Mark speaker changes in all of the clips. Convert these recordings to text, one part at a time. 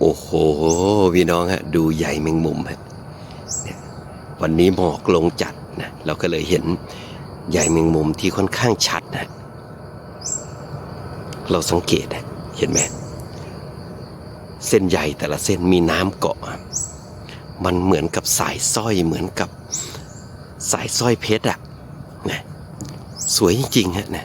Speaker 1: โอ้โห พี่น้องฮะ ดูใหญ่แมงมุมฮะเนี่ยวันนี้หมอกลงจัดนะ เราก็เลยเห็นใหญ่แมงมุมที่ค่อนข้างชัดนะ เราสังเกตนะเห็นไหมเส้นใหญ่แต่ละเส้นมีน้ำเกาะ มันเหมือนกับสายสร้อยเหมือนกับสายสร้อยเพชรอะนะสวยจริงๆฮะนะ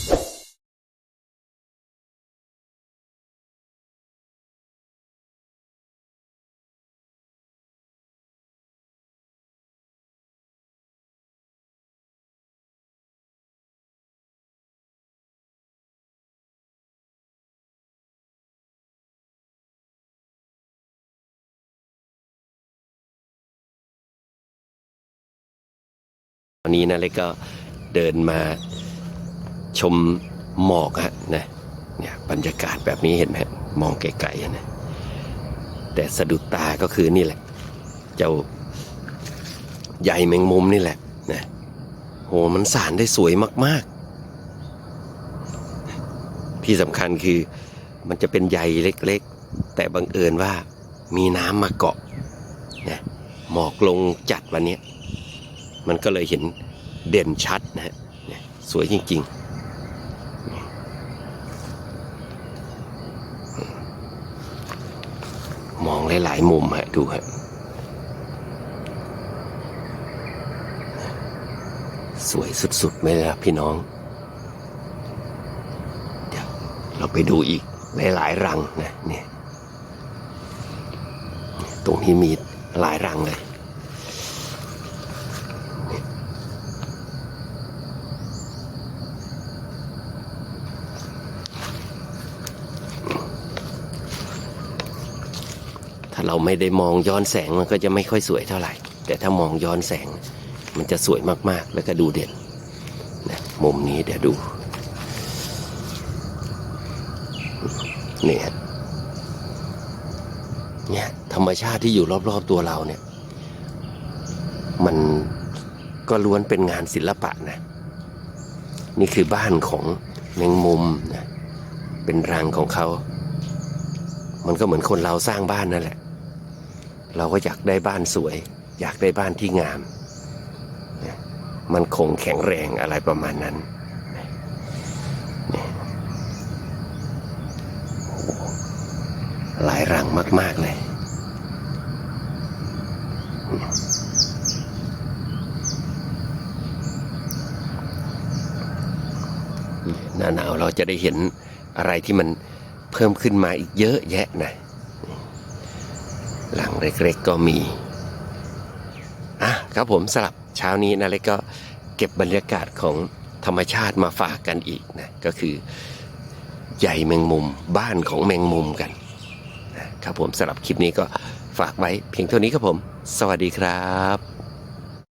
Speaker 1: วันนี้นะเล็กก็เดินมาชมหมอกฮะนะเนี่ยบรรยากาศแบบนี้เห็นไหมมองไกลๆนะแต่สะดุดตาก็คือนี่แหละ เจ้าใหญ่แมงมุมนี่แหละนะโหมันสารได้สวยมากๆ ที่สำคัญคือมันจะเป็นใยเล็กๆ แต่บังเอิญว่ามีน้ำมาเกาะนะหมอกลงจัดวันนี้ มันก็เลยเห็นเด่นชัดนะฮะสวยจริง ๆ มองหลาย ๆ มุมฮะดูฮะสวยสุดๆไหมล่ะพี่น้อง เดี๋ยวเราไปดูอีกหลายๆรังนะเนี่ย ตรงนี้มีหลายรังเลย ถ้าเราไม่ได้มองย้อนแสงมันก็จะไม่ค่อยสวยเท่าไหร่ แต่ถ้ามองย้อนแสงมันจะสวยมากๆ แล้วก็ดูเด่นนะมุมนี้เดี๋ยวดูเนี่ยเนี่ยธรรมชาติที่อยู่รอบๆตัวเราเนี่ย มันก็ล้วนเป็นงานศิลปะนะ นี่คือบ้านของแมงมุมนะเป็นรังของเขา มันก็เหมือนคนเราสร้างบ้านนั่นแหละ เราก็อยากได้บ้านสวย อยากได้บ้านที่งาม มันคงแข็งแรงอะไรประมาณนั้นหหลายรังมาก ๆ เลย หน้าหนาวเราจะได้เห็นอะไรที่มันเพิ่มขึ้นมาอีกเยอะแยะนะ หลังเล็กๆก็มีอะครับผมสลับเช้านี้นะเล็กก็เก็บบรรยากาศของธรรมชาติมาฝากกันอีกนะก็คือใหญ่แมงมุมบ้านของแมงมุมกันนะครับผมสำหรับคลิปนี้ก็ฝากไว้เพียงเท่านี้ครับผม สวัสดีครับ